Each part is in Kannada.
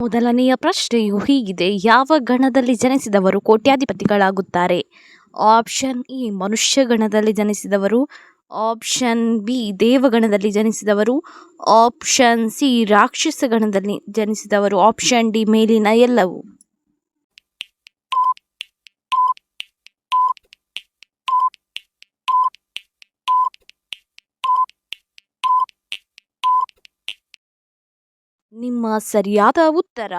ಮೊದಲನೆಯ ಪ್ರಶ್ನೆಯು ಹೀಗಿದೆ. ಯಾವ ಗಣದಲ್ಲಿ ಜನಿಸಿದವರು ಕೋಟ್ಯಾಧಿಪತಿಗಳಾಗುತ್ತಾರೆ? ಆಪ್ಷನ್ ಇ ಮನುಷ್ಯ ಗಣದಲ್ಲಿ ಜನಿಸಿದವರು. ಆಪ್ಷನ್ ಬಿ, ದೇವಗಣದಲ್ಲಿ ಜನಿಸಿದವರು. ಆಪ್ಷನ್ ಸಿ, ರಾಕ್ಷಸ ಗಣದಲ್ಲಿ ಜನಿಸಿದವರು. ಆಪ್ಷನ್ ಡಿ, ಮೇಲಿನ ಎಲ್ಲವು. ನಿಮ್ಮ ಸರಿಯಾದ ಉತ್ತರ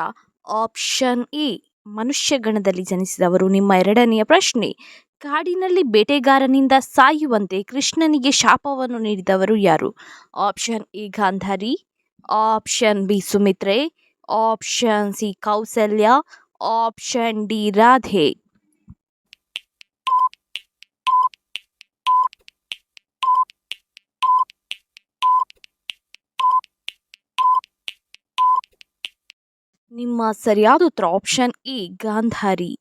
ಆಪ್ಷನ್ ಎ ಮನುಷ್ಯ ಗಣದಲ್ಲಿ ಜನಿಸಿದವರು. ನಿಮ್ಮ ಎರಡನೆಯ ಪ್ರಶ್ನೆ, ಕಾಡಿನಲ್ಲಿ ಬೇಟೆಗಾರನಿಂದ ಸಾಯುವಂತೆ ಕೃಷ್ಣನಿಗೆ ಶಾಪವನ್ನು ನೀಡಿದವರು ಯಾರು? Option A, Gandhari. Option B, Sumitra. Option C, Kausalya. Option D, Radhe. ನಿಮ್ಮ ಸರಿಯಾದ ಉತ್ತರ ಆಪ್ಷನ್ ಎ, ಗಾಂಧಾರಿ.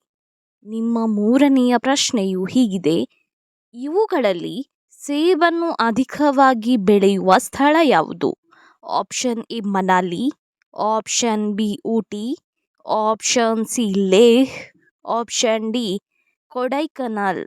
ನಿಮ್ಮ ಮೂರನೆಯ ಪ್ರಶ್ನೆಯು ಹೀಗಿದೆ. ಇವುಗಳಲ್ಲಿ ಸೇಬನ್ನು ಅಧಿಕವಾಗಿ ಬೆಳೆಯುವ ಸ್ಥಳ ಯಾವುದು? Option A, Manali. Option B, Ooty. Option C, Leh. Option D, Kodaikanal.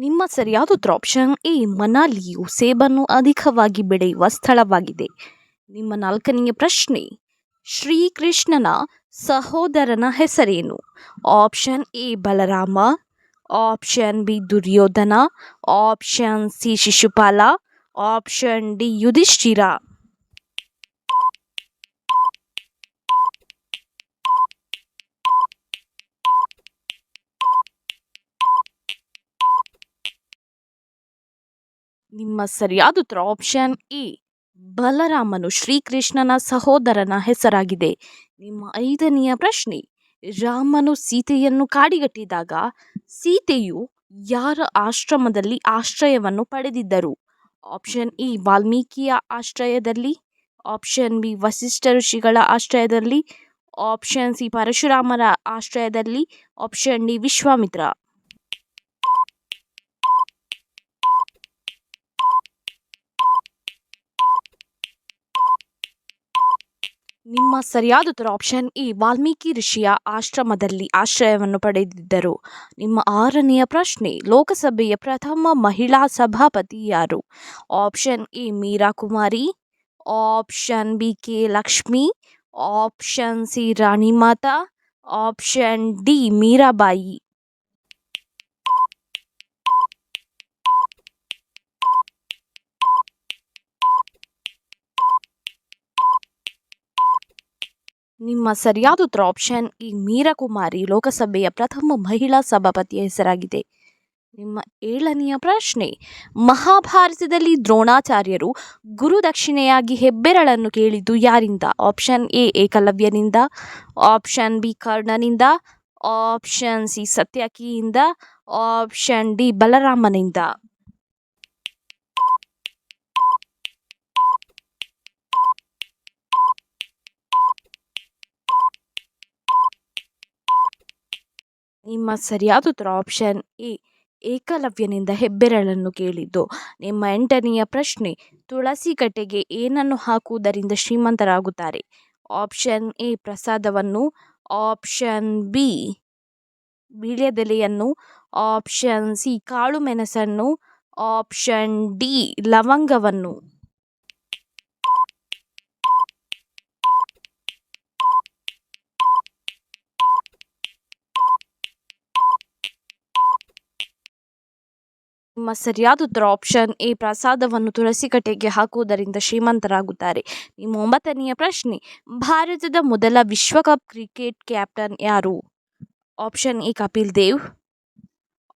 ನಿಮ್ಮ ಸರಿಯಾದ ಉತ್ತರ ಆಪ್ಷನ್ ಎ ಮನಾಲಿಯು ಸೇಬನ್ನು ಅಧಿಕವಾಗಿ ಬೆಳೆಯುವ ಸ್ಥಳವಾಗಿದೆ. ನಿಮ್ಮ ನಾಲ್ಕನೆಯ ಪ್ರಶ್ನೆ, ಶ್ರೀಕೃಷ್ಣನ ಸಹೋದರನ ಹೆಸರೇನು? Option A, Balarama option B, Duryodhana option C, Shishupala option D, Yudhishthira. ನಿಮ್ಮ ಸರಿಯಾದ ಉತ್ತರ ಆಪ್ಷನ್ ಎ, ಬಲರಾಮನು ಶ್ರೀಕೃಷ್ಣನ ಸಹೋದರನ ಹೆಸರಾಗಿದೆ. ನಿಮ್ಮ ಐದನೆಯ ಪ್ರಶ್ನೆ, ರಾಮನು ಸೀತೆಯನ್ನು ಕಾಡಿಗಟ್ಟಿದಾಗ, ಸೀತೆಯು ಯಾರ ಆಶ್ರಮದಲ್ಲಿ ಆಶ್ರಯವನ್ನು ಪಡೆದಿದ್ದರು? ಆಪ್ಷನ್ ಇ ವಾಲ್ಮೀಕಿಯ ಆಶ್ರಯದಲ್ಲಿ ಆಪ್ಷನ್ ಬಿ, ವಸಿಷ್ಠ ಋಷಿಗಳ ಆಶ್ರಯದಲ್ಲಿ ಆಪ್ಷನ್ ಸಿ, ಪರಶುರಾಮರ ಆಶ್ರಯದಲ್ಲಿ ಆಪ್ಷನ್ ಡಿ, ವಿಶ್ವಾಮಿತ್ರ. ನಿಮ್ಮ ಸರಿಯಾದ ಉತ್ತರ ಆಪ್ಷನ್ ಎ ವಾಲ್ಮೀಕಿ ಋಷಿಯ ಆಶ್ರಮದಲ್ಲಿ ಆಶ್ರಯವನ್ನು ಪಡೆದಿದ್ದರು. ನಿಮ್ಮ ಆರನೆಯ ಪ್ರಶ್ನೆ, ಲೋಕಸಭೆಯ ಪ್ರಥಮ ಮಹಿಳಾ ಸಭಾಪತಿ ಯಾರು? Option A Meera Kumari option B, K, Lakshmi. Option C, Ranimata. Option D, Meerabai. ನಿಮ್ಮ ಸರಿಯಾದ ಉತ್ತರ ಆಪ್ಷನ್ ಈ ಮೀರಾಕುಮಾರಿ ಲೋಕಸಭೆಯ ಪ್ರಥಮ ಮಹಿಳಾ ಸಭಾಪತಿಯ ಹೆಸರಾಗಿದೆ. ನಿಮ್ಮ ಏಳನೆಯ ಪ್ರಶ್ನೆ, ಮಹಾಭಾರತದಲ್ಲಿ ದ್ರೋಣಾಚಾರ್ಯರು ಗುರುದಕ್ಷಿಣೆಯಾಗಿ ಹೆಬ್ಬೆರಳನ್ನು ಕೇಳಿದ್ದು ಯಾರಿಂದ? ಆಪ್ಷನ್ ಎ ಏಕಲವ್ಯನಿಂದ. ಆಪ್ಷನ್ ಬಿ ಕರ್ಣನಿಂದ. ಆಪ್ಷನ್ ಸಿ ಸತ್ಯಕಿಯಿಂದ. ಆಪ್ಷನ್ ಡಿ ಬಲರಾಮನಿಂದ. ನಿಮ್ಮ ಸರಿಯಾದ ಉತ್ತರ ಆಪ್ಷನ್ ಎ, ಏಕಲವ್ಯನಿಂದ ಹೆಬ್ಬೆರಳನ್ನು ಕೇಳಿದ್ದು. ನಿಮ್ಮ ಎಂಟನೆಯ ಪ್ರಶ್ನೆ, ತುಳಸಿ ಕಟ್ಟೆಗೆ ಏನನ್ನು ಹಾಕುವುದರಿಂದ ಶ್ರೀಮಂತರಾಗುತ್ತಾರೆ? ಆಪ್ಷನ್ ಎ, ಪ್ರಸಾದವನ್ನು. ಆಪ್ಷನ್ ಬಿ, ಬೀಳ್ಯದೆಲೆಯನ್ನು. ಆಪ್ಷನ್ ಸಿ, ಕಾಳು ಮೆಣಸನ್ನು. ಆಪ್ಷನ್ ಡಿ, ಲವಂಗವನ್ನು. ನಿಮ್ಮ ಸರಿಯಾದ ಉತ್ತರ ಆಪ್ಷನ್ ಎ ಪ್ರಸಾದವನ್ನು ತುಳಸಿ ಕಟ್ಟೆಗೆ ಹಾಕುವುದರಿಂದ ಶ್ರೀಮಂತರಾಗುತ್ತಾರೆ. ನಿಮ್ಮ ಒಂಬತ್ತನೆಯ ಪ್ರಶ್ನೆ, ಭಾರತದ ಮೊದಲ ವಿಶ್ವಕಪ್ ಕ್ರಿಕೆಟ್ ಕ್ಯಾಪ್ಟನ್ ಯಾರು? Option A Kapil Dev.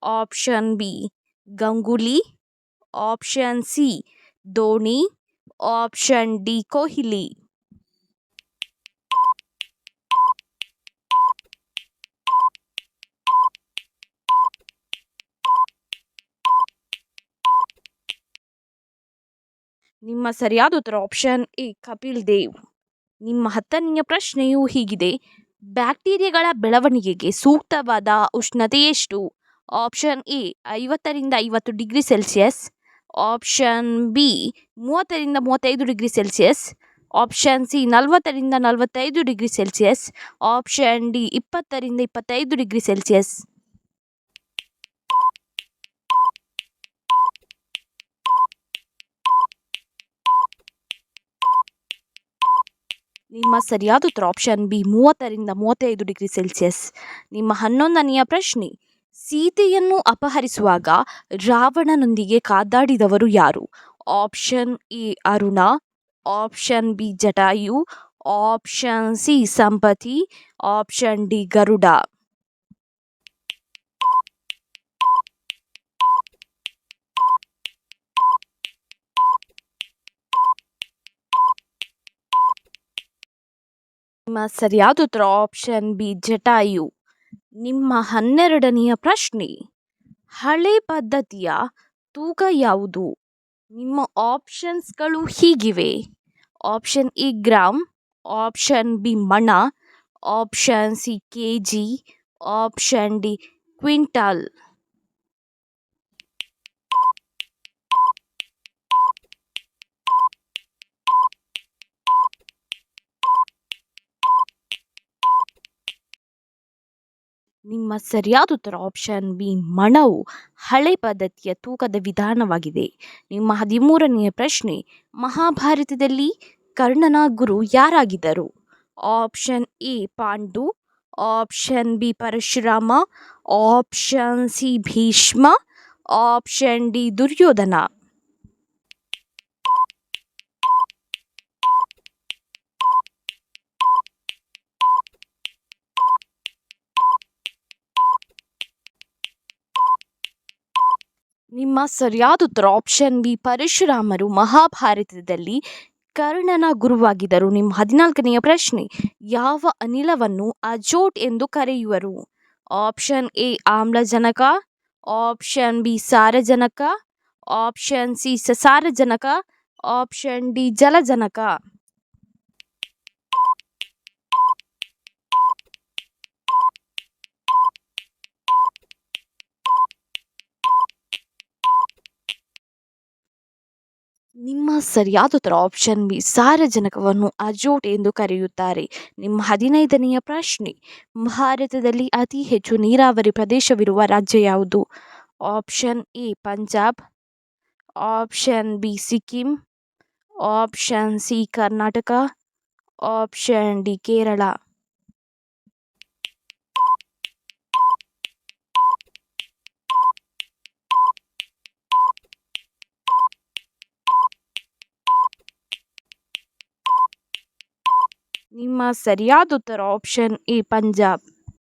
Option B Ganguly. Option C Dhoni. Option D Kohli. ನಿಮ್ಮ ಸರಿಯಾದ ಉತ್ತರ ಆಪ್ಷನ್ ಎ ಕಪಿಲ್ ದೇವ್. ನಿಮ್ಮ ಹತ್ತನೆಯ ಪ್ರಶ್ನೆಯು ಹೀಗಿದೆ. ಬ್ಯಾಕ್ಟೀರಿಯಾಗಳ ಬೆಳವಣಿಗೆಗೆ ಸೂಕ್ತವಾದ ಉಷ್ಣತೆ ಎಷ್ಟು? ಆಪ್ಷನ್ ಎ ಐವತ್ತರಿಂದ ಐವತ್ತು ಡಿಗ್ರಿ ಸೆಲ್ಸಿಯಸ್. ಆಪ್ಷನ್ ಬಿ ಮೂವತ್ತರಿಂದ ಮೂವತ್ತೈದು ಡಿಗ್ರಿ ಸೆಲ್ಸಿಯಸ್. ಆಪ್ಷನ್ ಸಿ ನಲವತ್ತರಿಂದ ನಲವತ್ತೈದು ಡಿಗ್ರಿ ಸೆಲ್ಸಿಯಸ್. ಆಪ್ಷನ್ ಡಿ ಇಪ್ಪತ್ತರಿಂದ ಇಪ್ಪತ್ತೈದು ಡಿಗ್ರಿ ಸೆಲ್ಸಿಯಸ್. ನಿಮ್ಮ ಸರಿಯಾದ ಉತ್ತರ ಆಪ್ಷನ್ ಬಿ ಮೂವತ್ತರಿಂದ ಮೂವತ್ತೈದು ಡಿಗ್ರಿ ಸೆಲ್ಸಿಯಸ್ ನಿಮ್ಮ ಹನ್ನೊಂದನೆಯ ಪ್ರಶ್ನೆ, ಸೀತೆಯನ್ನು ಅಪಹರಿಸುವಾಗ ರಾವಣನೊಂದಿಗೆ ಕಾದಾಡಿದವರು ಯಾರು? Option A Aruna. Option B Jatayu. Option C Sampati. Option D Garuda. ನಿಮ್ಮ ಸರಿಯಾದ ಉತ್ತರ ಆಪ್ಷನ್ ಬಿ ಜಟಾಯು ನಿಮ್ಮ ಹನ್ನೆರಡನೆಯ ಪ್ರಶ್ನೆ, ಹಳೆ ಪದ್ಧತಿಯ ತೂಕ ಯಾವುದು? ನಿಮ್ಮ ಆಪ್ಷನ್ಸ್ಗಳು ಹೀಗಿವೆ. Option A gram option B ಮಣ. Option C K G option D quintal ನಿಮ್ಮ ಸರಿಯಾದ ಉತ್ತರ ಆಪ್ಷನ್ ಬಿ ಮಣವು ಹಳೆ ಪದ್ಧತಿಯ ತೂಕದ ವಿಧಾನವಾಗಿದೆ. ನಿಮ್ಮ ಹದಿಮೂರನೆಯ ಪ್ರಶ್ನೆ, ಮಹಾಭಾರತದಲ್ಲಿ ಕರ್ಣನ ಗುರು ಯಾರಾಗಿದ್ದರು? Option A Pandu. Option B Parashurama. Option C Bhishma. Option D Duryodhana. ನಿಮ್ಮ ಸರಿಯಾದ ಉತ್ತರ ಆಪ್ಷನ್ ಬಿ ಪರಶುರಾಮರು ಮಹಾಭಾರತದಲ್ಲಿ ಕರ್ಣನ ಗುರುವಾಗಿದ್ದರು. ನಿಮ್ಮ ಹದಿನಾಲ್ಕನೆಯ ಪ್ರಶ್ನೆ, ಯಾವ ಅನಿಲವನ್ನು ಅಜೋಟ್ ಎಂದು ಕರೆಯುವರು? ಆಪ್ಷನ್ ಎ ಆಮ್ಲಜನಕ. ಆಪ್ಷನ್ ಬಿ ಸಾರಜನಕ. ಆಪ್ಷನ್ ಸಿ ಸಸಾರಜನಕ. ಆಪ್ಷನ್ ಡಿ ಜಲಜನಕ ನಿಮ್ಮ ಸರಿಯಾದ ಉತ್ತರ ಆಪ್ಷನ್ ಬಿ ಸಾರಜನಕವನ್ನು ಅಜೋಟ್ ಎಂದು ಕರೆಯುತ್ತಾರೆ. ನಿಮ್ಮ ಹದಿನೈದನೆಯ ಪ್ರಶ್ನೆ, ಭಾರತದಲ್ಲಿ ಅತಿ ಹೆಚ್ಚು ನೀರಾವರಿ ಪ್ರದೇಶವಿರುವ ರಾಜ್ಯ ಯಾವುದು? Option A Punjab. Option B Sikkim. Option C Karnataka. Option D Kerala. ನಿಮ್ಮ ಸರಿಯಾದ ಉತ್ತರ ಆಪ್ಷನ್ ಎ ಪಂಜಾಬ್.